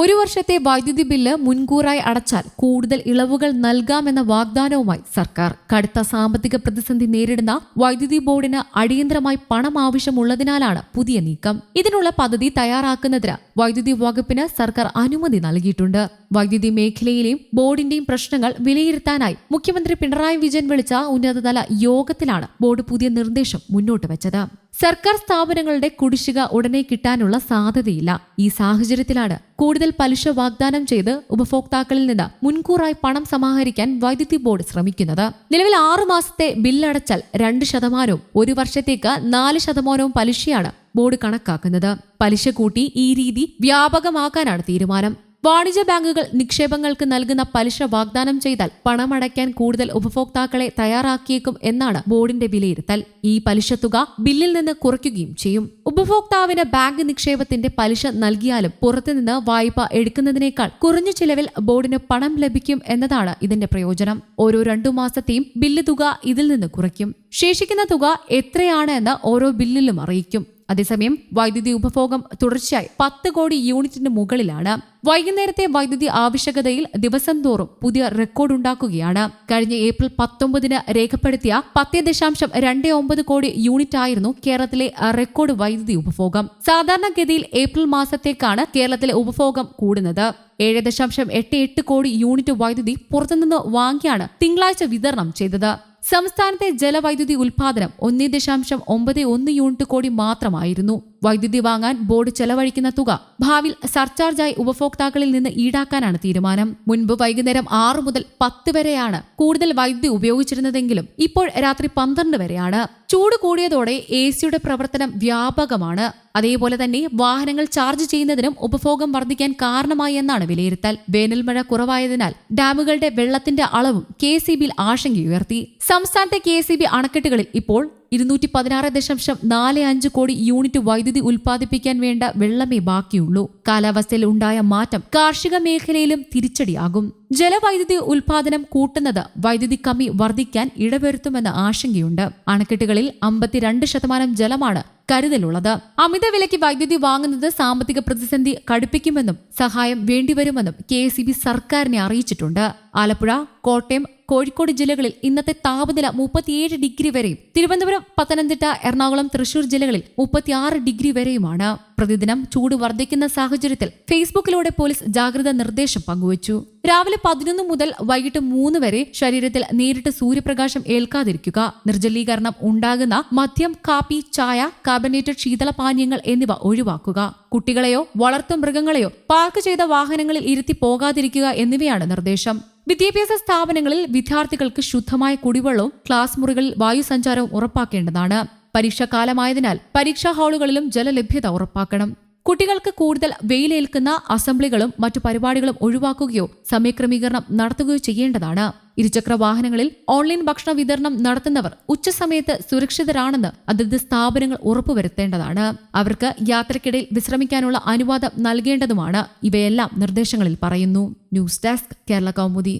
ഒരു വർഷത്തെ വൈദ്യുതി ബില്ല് മുൻകൂറായി അടച്ചാൽ കൂടുതൽ ഇളവുകൾ നൽകാമെന്ന വാഗ്ദാനവുമായി സർക്കാർ. കടുത്ത സാമ്പത്തിക പ്രതിസന്ധി നേരിടുന്ന വൈദ്യുതി ബോർഡിന് അടിയന്തരമായി പണം ആവശ്യമുള്ളതിനാലാണ് പുതിയ നീക്കം. ഇതിനുള്ള പദ്ധതി തയ്യാറാക്കുന്നതിന് വൈദ്യുതി വകുപ്പിന് സർക്കാർ അനുമതി നൽകിയിട്ടുണ്ട്. വൈദ്യുതി മേഖലയിലെയും ബോർഡിന്റെയും പ്രശ്നങ്ങൾ വിലയിരുത്താനായി മുഖ്യമന്ത്രി പിണറായി വിജയൻ വിളിച്ച ഉന്നതതല യോഗത്തിലാണ് ബോർഡ് പുതിയ നിർദ്ദേശം മുന്നോട്ട് വെച്ചത്. സർക്കാർ സ്ഥാപനങ്ങളുടെ കുടിശ്ശിക ഉടനെ കിട്ടാനുള്ള സാധ്യതയില്ല. ഈ സാഹചര്യത്തിലാണ് കൂടുതൽ പലിശ വാഗ്ദാനം ചെയ്ത് ഉപഭോക്താക്കളിൽ നിന്ന് മുൻകൂറായി പണം സമാഹരിക്കാൻ വൈദ്യുതി ബോർഡ് ശ്രമിക്കുന്നത്. നിലവിൽ ആറു മാസത്തെ ബില്ലടച്ചാൽ രണ്ട് ശതമാനവും ഒരു വർഷത്തേക്ക് നാല് ശതമാനവും പലിശയാണ് ബോർഡ് കണക്കാക്കുന്നത്. പലിശ കൂട്ടി ഈ രീതി വ്യാപകമാക്കാനാണ് തീരുമാനം. വാണിജ്യ ബാങ്കുകൾ നിക്ഷേപങ്ങൾക്ക് നൽകുന്ന പലിശ വാഗ്ദാനം ചെയ്താൽ പണമടയ്ക്കാൻ കൂടുതൽ ഉപഭോക്താക്കളെ തയ്യാറാക്കിയേക്കും എന്നാണ് ബോർഡിന്റെ വിലയിരുത്തൽ. ഈ പലിശ തുക ബില്ലിൽ നിന്ന് കുറയ്ക്കുകയും ചെയ്യും. ഉപഭോക്താവിന് ബാങ്ക് നിക്ഷേപത്തിന്റെ പലിശ നൽകിയാലും പുറത്തുനിന്ന് വായ്പ എടുക്കുന്നതിനേക്കാൾ കുറഞ്ഞ ചിലവിൽ ബോർഡിന് പണം ലഭിക്കും എന്നതാണ് ഇതിന്റെ പ്രയോജനം. ഓരോ രണ്ടു മാസത്തെയും ബില്ല് തുക ഇതിൽ നിന്ന് കുറയ്ക്കും. ശേഷിക്കുന്ന തുക എത്രയാണ് എന്ന് ഓരോ ബില്ലിലും അറിയിക്കും. അതേസമയം വൈദ്യുതി ഉപഭോഗം തുടർച്ചയായി പത്ത് കോടി യൂണിറ്റിന് മുകളിലാണ്. വൈകുന്നേരത്തെ വൈദ്യുതി ആവശ്യകതയിൽ ദിവസം തോറും പുതിയ റെക്കോർഡ് ഉണ്ടാക്കുകയാണ്. കഴിഞ്ഞ ഏപ്രിൽ പത്തൊമ്പതിന് രേഖപ്പെടുത്തിയ പത്ത് ദശാംശം രണ്ട് ഒമ്പത് കോടി യൂണിറ്റ് ആയിരുന്നു കേരളത്തിലെ റെക്കോർഡ് വൈദ്യുതി ഉപഭോഗം. സാധാരണഗതിയിൽ ഏപ്രിൽ മാസത്തേക്കാണ് കേരളത്തിലെ ഉപഭോഗം കൂടുന്നത്. ഏഴ് ദശാംശം എട്ട് എട്ട് കോടി യൂണിറ്റ് വൈദ്യുതി പുറത്തുനിന്ന് വാങ്ങിയാണ് തിങ്കളാഴ്ച വിതരണം ചെയ്തത്. സംസ്ഥാനത്തെ ജലവൈദ്യുതി ഉൽപാദനം ഒന്നേ ദശാംശം ഒമ്പത് ഒന്ന് യൂണിറ്റ് കോടി മാത്രമായിരുന്നു. വൈദ്യുതി വാങ്ങാൻ ബോർഡ് ചെലവഴിക്കുന്ന തുക ഭാവിയിൽ സർചാർജായി ഉപഭോക്താക്കളിൽ നിന്ന് ഈടാക്കാനാണ് തീരുമാനം. മുൻപ് വൈകുന്നേരം ആറ് മുതൽ പത്ത് വരെയാണ് കൂടുതൽ വൈദ്യുതി ഉപയോഗിച്ചിരുന്നതെങ്കിലും ഇപ്പോൾ രാത്രി പന്ത്രണ്ട് വരെയാണ്. ചൂട് കൂടിയതോടെ എ സിയുടെ പ്രവർത്തനം വ്യാപകമാണ്. അതേപോലെ തന്നെ വാഹനങ്ങൾ ചാർജ് ചെയ്യുന്നതിനും ഉപഭോഗം വർദ്ധിക്കാൻ കാരണമായി എന്നാണ് വിലയിരുത്തൽ. വേനൽ മഴ കുറവായതിനാൽ ഡാമുകളുടെ വെള്ളത്തിന്റെ അളവും കെ സി ബിയിൽ ആശങ്കയുയർത്തി. സംസ്ഥാനത്തെ കെ സി ബി അണക്കെട്ടുകളിൽ ഇപ്പോൾ ഇരുന്നൂറ്റി പതിനാറ് ദശാംശം നാല് അഞ്ച് കോടി യൂണിറ്റ് വൈദ്യുതി ഉൽപ്പാദിപ്പിക്കാൻ വേണ്ട വെള്ളമേ ബാക്കിയുള്ളൂ. കാലാവസ്ഥയിൽ ഉണ്ടായ മാറ്റം കാർഷിക മേഖലയിലും തിരിച്ചടിയാകും. ജലവൈദ്യുതി ഉൽപാദനം കൂട്ടുന്നത് വൈദ്യുതി കമ്മി വർദ്ധിക്കാൻ ഇടവരുത്തുമെന്ന ആശങ്കയുണ്ട്. അണക്കെട്ടുകളിൽ അമ്പത്തിരണ്ട് ശതമാനം ജലമാണ് കരുതലുള്ളത്. അമിത വിലയ്ക്ക് വൈദ്യുതി വാങ്ങുന്നത് സാമ്പത്തിക പ്രതിസന്ധി കടുപ്പിക്കുമെന്നും സഹായം വേണ്ടിവരുമെന്നും കെ സർക്കാരിനെ അറിയിച്ചിട്ടുണ്ട്. ആലപ്പുഴ കോട്ടയം കോഴിക്കോട് ജില്ലകളിൽ ഇന്നത്തെ താപനില മുപ്പത്തിയേഴ് ഡിഗ്രി വരെയും തിരുവനന്തപുരം പത്തനംതിട്ട എറണാകുളം തൃശൂർ ജില്ലകളിൽ മുപ്പത്തിയാറ് ഡിഗ്രി വരെയുമാണ്. പ്രതിദിനം ചൂട് വർദ്ധിക്കുന്ന സാഹചര്യത്തിൽ ഫേസ്ബുക്കിലൂടെ പോലീസ് ജാഗ്രതാ നിർദ്ദേശം പങ്കുവച്ചു. രാവിലെ പതിനൊന്ന് മുതൽ വൈകിട്ട് മൂന്ന് വരെ ശരീരത്തിൽ നേരിട്ട് സൂര്യപ്രകാശം ഏൽക്കാതിരിക്കുക നിർജലീകരണം ഉണ്ടാകുന്ന മദ്യം കാപ്പി ചായ കാർബണേറ്റഡ് ശീതളപാനീയങ്ങൾ എന്നിവ ഒഴിവാക്കുക. കുട്ടികളെയോ വളർത്തു മൃഗങ്ങളെയോ പാർക്ക് ചെയ്ത വാഹനങ്ങളിൽ ഇരുത്തി പോകാതിരിക്കുക എന്നിവയാണ് നിർദ്ദേശം. വിദ്യാഭ്യാസ സ്ഥാപനങ്ങളിൽ വിദ്യാർത്ഥികൾക്ക് ശുദ്ധമായ കുടിവെള്ളവും ക്ലാസ് മുറികളിൽ വായുസഞ്ചാരവും ഉറപ്പാക്കേണ്ടതാണ്. പരീക്ഷാകാലമായതിനാൽ പരീക്ഷാ ഹാളുകളിലും ജലലഭ്യത ഉറപ്പാക്കണം. കുട്ടികൾക്ക് കൂടുതൽ വെയിലേൽക്കുന്ന അസംബ്ലികളും മറ്റു പരിപാടികളും ഒഴിവാക്കുകയോ സമയക്രമീകരണം നടത്തുകയോ ചെയ്യേണ്ടതാണ്. ഇരുചക്ര വാഹനങ്ങളിൽ ഓൺലൈൻ ഭക്ഷണ വിതരണം നടത്തുന്നവർ ഉച്ചസമയത്ത് സുരക്ഷിതരാണെന്ന് അതത് സ്ഥാപനങ്ങൾ ഉറപ്പുവരുത്തേണ്ടതാണ്. അവർക്ക് യാത്രക്കിടയിൽ വിശ്രമിക്കാനുള്ള അനുവാദം നൽകേണ്ടതുമാണ്. ഇവയെല്ലാം നിർദ്ദേശങ്ങളിൽ പറയുന്നു. News desk Kerala Kaumudi.